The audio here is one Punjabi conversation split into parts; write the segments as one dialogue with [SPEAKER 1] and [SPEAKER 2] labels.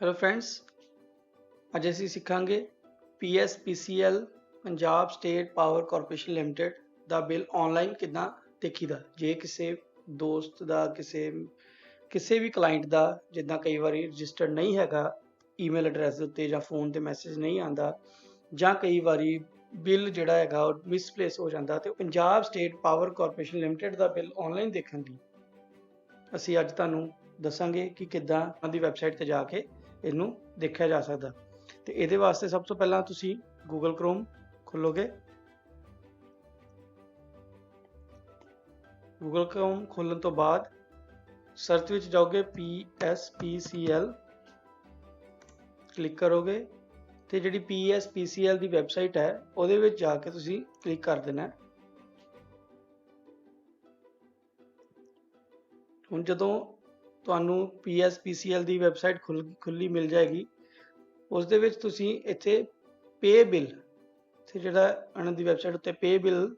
[SPEAKER 1] ਹੈਲੋ ਫਰੈਂਡਸ ਅੱਜ ਅਸੀਂ ਸਿੱਖਾਂਗੇ PSPCL Punjab state power corporation limited ਦਾ ਬਿੱਲ ਆਨਲਾਈਨ ਕਿੱਦਾਂ ਦੇਖੀਦਾ? ਜੇ ਕਿਸੇ ਦੋਸਤ ਦਾ, ਕਿਸੇ ਕਿਸੇ ਵੀ ਕਲਾਇੰਟ ਦਾ ਜਿੱਦਾਂ ਕਈ ਵਾਰੀ ਰਜਿਸਟਰਡ ਨਹੀਂ ਹੈਗਾ ਈਮੇਲ ਐਡਰੈਸ ਦੇ ਉੱਤੇ ਜਾਂ ਫੋਨ ਤੇ ਮੈਸੇਜ ਨਹੀਂ ਆਂਦਾ ਜਾਂ ਕਈ ਵਾਰੀ ਬਿੱਲ ਜਿਹੜਾ ਹੈਗਾ ਉਹ ਮਿਸਪਲੇਸ ਹੋ ਜਾਂਦਾ ਤੇ Punjab state power corporation limited ਦਾ ਬਿੱਲ ਆਨਲਾਈਨ ਦੇਖਣ ਦੀ ਅਸੀਂ ਅੱਜ ਤੁਹਾਨੂੰ ਦੱਸਾਂਗੇ ਕਿ ਕਿੱਦਾਂ ਉਹਨਾਂ ਦੀ ਵੈਬਸਾਈਟ ਤੇ ਜਾ ਕੇ ਇਹਨੂੰ ਦੇਖਿਆ ਜਾ ਸਕਦਾ। ਤੇ ਇਹਦੇ ਵਾਸਤੇ ਸਭ ਤੋਂ ਪਹਿਲਾਂ ਤੁਸੀਂ Google Chrome ਖੋਲੋਗੇ। Google Chrome ਖੋਲਣ ਤੋਂ ਬਾਅਦ ਸਰਚ ਵਿੱਚ ਜਾਓਗੇ PSPCL ਕਲਿੱਕ ਕਰੋਗੇ ਤੇ ਜਿਹੜੀ PSPCL ਦੀ ਵੈਬਸਾਈਟ ਹੈ, ਉਹਦੇ ਵਿੱਚ ਜਾ ਕੇ ਤੁਸੀਂ ਕਲਿੱਕ ਕਰ ਦੇਣਾ ਹੈ। ਹੁਣ ਜਦੋਂ ਤੁਹਾਨੂੰ PSPCL ਦੀ ਵੈਬਸਾਈਟ ਖੁੱਲੀ ਮਿਲ ਜਾਏਗੀ। ਉਸ ਦੇ ਵਿੱਚ ਤੁਸੀਂ ਇੱਥੇ ਪੇ ਬਿੱਲ ਤੇ ਜਿਹੜਾ ਇਹਨਾਂ ਦੀ ਵੈਬਸਾਈਟ ਉੱਤੇ ਪੇ ਬਿੱਲ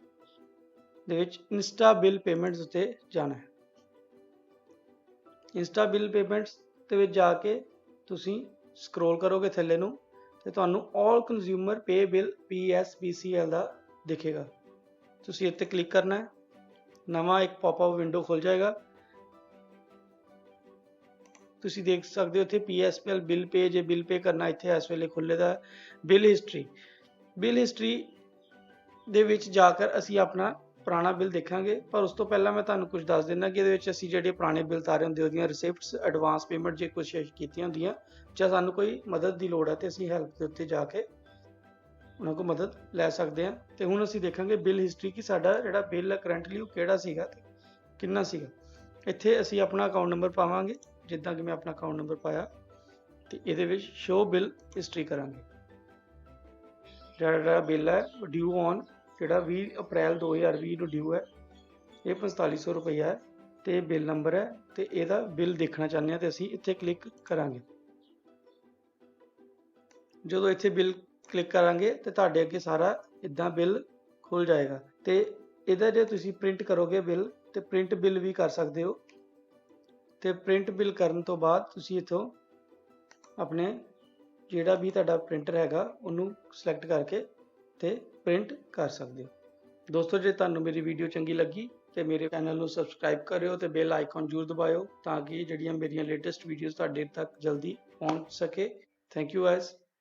[SPEAKER 1] ਦੇ ਵਿੱਚ ਇੰਸਟਾ ਬਿੱਲ ਪੇਮੈਂਟਸ ਉੱਤੇ ਜਾਣਾ ਹੈ। ਇੰਸਟਾ ਬਿੱਲ ਪੇਮੈਂਟਸ ਦੇ ਵਿੱਚ ਜਾ ਕੇ ਤੁਸੀਂ ਸਕਰੋਲ ਕਰੋਗੇ ਥੱਲੇ ਨੂੰ ਤੇ ਤੁਹਾਨੂੰ all consumer pay bill PSPCL ਦਾ ਦਿਖੇਗਾ। ਤੁਸੀਂ ਇੱਥੇ ਕਲਿੱਕ ਕਰਨਾ ਹੈ। ਨਵਾਂ ਇੱਕ ਪੌਪਅਪ ਵਿੰਡੋ ਖੁੱਲ ਜਾਏਗਾ। ਤੁਸੀਂ ਦੇਖ ਸਕਦੇ ਹੋ ਇੱਥੇ PSPL ਬਿੱਲ ਪੇ ਜੇ ਬਿੱਲ ਪੇ ਕਰਨਾ ਇੱਥੇ ਇਸ ਵੇਲੇ ਖੁੱਲੇ ਦਾ ਬਿੱਲ ਹਿਸਟਰੀ ਬਿੱਲ ਹਿਸਟਰੀ ਦੇ ਵਿੱਚ ਜਾ ਕੇ ਅਸੀਂ ਆਪਣਾ ਪੁਰਾਣਾ ਬਿੱਲ ਦੇਖਾਂਗੇ। ਪਰ ਉਸ ਤੋਂ ਪਹਿਲਾਂ ਮੈਂ ਤੁਹਾਨੂੰ ਕੁਝ ਦੱਸ ਦਿੰਦਾ ਕਿ ਇਹਦੇ ਵਿੱਚ ਅਸੀਂ ਜਿਹੜੇ ਪੁਰਾਣੇ ਬਿੱਲ ਤਾਰੇ ਹੁੰਦੇ, ਉਹਦੀਆਂ ਰਿਸਿਪਟਸ ਐਡਵਾਂਸ ਪੇਮੈਂਟ ਜੇ ਕੁਝ ਕੀਤੀਆਂ ਹੁੰਦੀਆਂ, ਜਾਂ ਸਾਨੂੰ ਕੋਈ ਮਦਦ ਦੀ ਲੋੜ ਹੈ ਤੇ ਅਸੀਂ ਹੈਲਪ ਦੇ ਉੱਤੇ ਜਾ ਕੇ ਉਹਨਾਂ ਕੋਲ ਮਦਦ ਲੈ ਸਕਦੇ ਹਾਂ। ਤੇ ਹੁਣ ਅਸੀਂ ਦੇਖਾਂਗੇ ਬਿੱਲ ਹਿਸਟਰੀ ਕਿ ਸਾਡਾ ਜਿਹੜਾ ਬਿੱਲ ਹੈ ਕਰੰਟਲੀ ਉਹ ਕਿਹੜਾ ਸੀਗਾ ਤੇ ਕਿੰਨਾ ਸੀਗਾ। ਇੱਥੇ ਅਸੀਂ ਆਪਣਾ ਅਕਾਊਂਟ ਨੰਬਰ ਪਾਵਾਂਗੇ। ਜਿੱਦਾਂ ਕਿ ਮੈਂ ਆਪਣਾ ਅਕਾਊਂਟ ਨੰਬਰ ਪਾਇਆ, ਤੇ ਇਹਦੇ ਵਿੱਚ ਸ਼ੋ ਬਿੱਲ ਹਿਸਟਰੀ ਕਰਾਂਗੇ। ਜਿਹੜਾ ਬਿੱਲ ਹੈ ਡਿਊ ਔਨ ਜਿਹੜਾ 20 ਅਪ੍ਰੈਲ 2020 ਨੂੰ ਡਿਊ ਹੈ, ਇਹ 4500 ਰੁਪਈਆ ਹੈ, ਤੇ ਬਿੱਲ ਨੰਬਰ ਹੈ, ਤੇ ਇਹਦਾ ਬਿੱਲ ਦੇਖਣਾ ਚਾਹੁੰਦੇ ਹਾਂ ਤੇ ਅਸੀਂ ਇੱਥੇ ਕਲਿੱਕ ਕਰਾਂਗੇ। ਜਦੋਂ ਇੱਥੇ ਬਿੱਲ ਕਲਿੱਕ ਕਰਾਂਗੇ, ਤੇ ਤੁਹਾਡੇ ਅੱਗੇ ਸਾਰਾ ਇਦਾਂ ਬਿੱਲ ਖੁੱਲ ਜਾਏਗਾ, ਤੇ ਇਹਦਾ ਜੇ ਤੁਸੀਂ ਪ੍ਰਿੰਟ ਕਰੋਗੇ ਬਿੱਲ ਤੇ ਪ੍ਰਿੰਟ ਬਿੱਲ ਵੀ ਕਰ ਸਕਦੇ ਹੋ। ਤੇ ਪ੍ਰਿੰਟ ਬਿੱਲ ਕਰਨ ਤੋਂ ਬਾਅਦ ਤੁਸੀਂ ਇਥੋਂ ਆਪਣੇ ਜਿਹੜਾ ਵੀ ਤੁਹਾਡਾ ਪ੍ਰਿੰਟਰ ਹੈਗਾ, ਉਹਨੂੰ ਸਿਲੈਕਟ ਕਰਕੇ ਤੇ ਪ੍ਰਿੰਟ ਕਰ ਸਕਦੇ ਹੋ। ਦੋਸਤੋ, ਜੇ ਤੁਹਾਨੂੰ ਮੇਰੀ ਵੀਡੀਓ ਚੰਗੀ ਲੱਗੀ ਤੇ ਮੇਰੇ ਚੈਨਲ ਨੂੰ ਸਬਸਕ੍ਰਾਈਬ ਕਰਿਓ ਤੇ ਬੈਲ ਆਈਕਨ ਜ਼ਰੂਰ ਦਬਾਇਓ ਤਾਂ ਕਿ ਜਿਹੜੀਆਂ ਮੇਰੀਆਂ ਲੇਟੈਸਟ ਵੀਡੀਓਜ਼ ਤੁਹਾਡੇ ਤੱਕ ਜਲਦੀ ਪਹੁੰਚ ਸਕੇ। Thank you guys